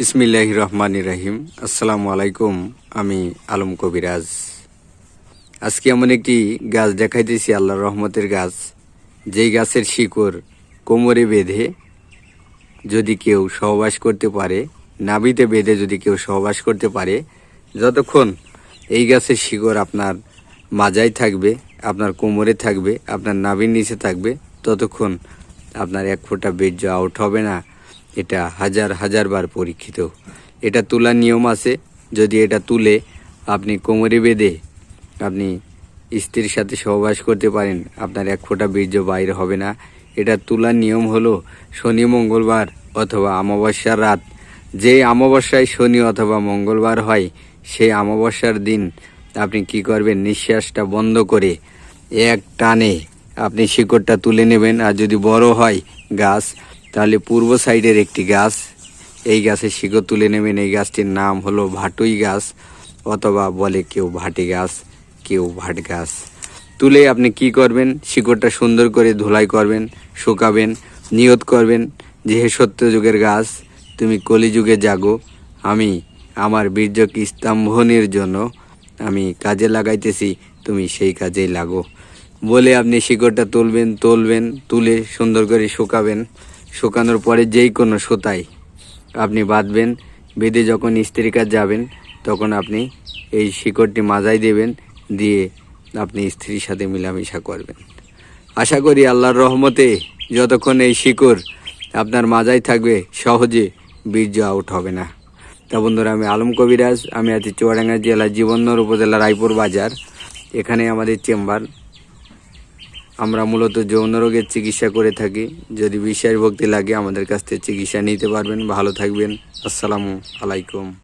বিসমিল্লাহ রহমান রাহিম। আসসালামু আলাইকুম, আমি আলম কবিরাজ। আজকে এমন একটি গাছ দেখাইতেছি, আল্লাহর রহমতের গাছ। যেই গাছের শিকড় কোমরে বেঁধে যদি কেউ সহবাস করতে পারে নাবিতে বেঁধে যদি কেউ সহবাস করতে পারে, যতক্ষণ এই গাছের শিকড় আপনার মাজায় থাকবে, আপনার কোমরে থাকবে, আপনার নাভির নিচে থাকবে, ততক্ষণ আপনার এক ফোঁটা বীর্য আউট হবে না। এটা হাজার হাজার বার পরীক্ষিত। এটা তোলার নিয়ম আছে। যদি এটা তুলে আপনি কোমরে বেঁধে আপনি স্ত্রীর সাথে সহবাস করতে পারেন, আপনার এক ফোঁটা বীর্য বাইরে হবে না। এটা তোলার নিয়ম হলো শনি, মঙ্গলবার অথবা অমাবস্যার রাত। যে অমাবস্যায় শনি অথবা মঙ্গলবার হয় সেই অমাবস্যার দিন আপনি কি করবেন? নিঃশ্বাসটা বন্ধ করে এক টানে আপনি শিকড়টা তুলে নেবেন। আর যদি বড় হয় গাছ তাহলে পূর্ব সাইডের একটি গাছ, এই গাছের শিকড় তুলে নেবেন। এই গাছটির নাম হলো ভাটুই গাছ, অথবা বলে কেউ ভাটি গাছ, কেউ ভাট গাছ। তুলে আপনি কি করবেন? শিকড়টা সুন্দর করে ধুলাই করবেন, শুকাবেন, নিয়ত করবেন যে হে সত্য যুগের গাছ, তুমি কলিযুগে জাগো। আমি আমার বীর্যক স্তম্ভনের জন্য আমি কাজে লাগাইতেছি, তুমি সেই কাজেই লাগো। বলে আপনি শিকড়টা তুলবেন তুলবেন, তুলে সুন্দর করে শুকাবেন। শুকানোর পরে যেই কোনো সুতায় আপনি বাঁধবেন, বেঁধে যখন স্ত্রীর কাজ যাবেন, তখন আপনি এই শিকড়টি মাজায় দেবেন, দিয়ে আপনি স্ত্রীর সাথে মিলামিশা করবেন। আশা করি আল্লাহর রহমতে যতক্ষণ এই শিকড় আপনার মাজায় থাকবে, সহজে বীর্য আউট হবে না। তা বন্ধুরা, আমি আলম কবিরাজ, আমি আছি চুয়াডাঙ্গা জেলা জীবননগর উপজেলা রায়পুর বাজার। এখানে আমাদের চেম্বার আমরা মূলত যৌন রোগের চিকিৎসা করে থাকি। যদি বিশ্বাস ভক্তি লাগে, আমাদের কাছ থেকে চিকিৎসা নিতে পারবেন। ভালো থাকবেন। আসসালামু আলাইকুম।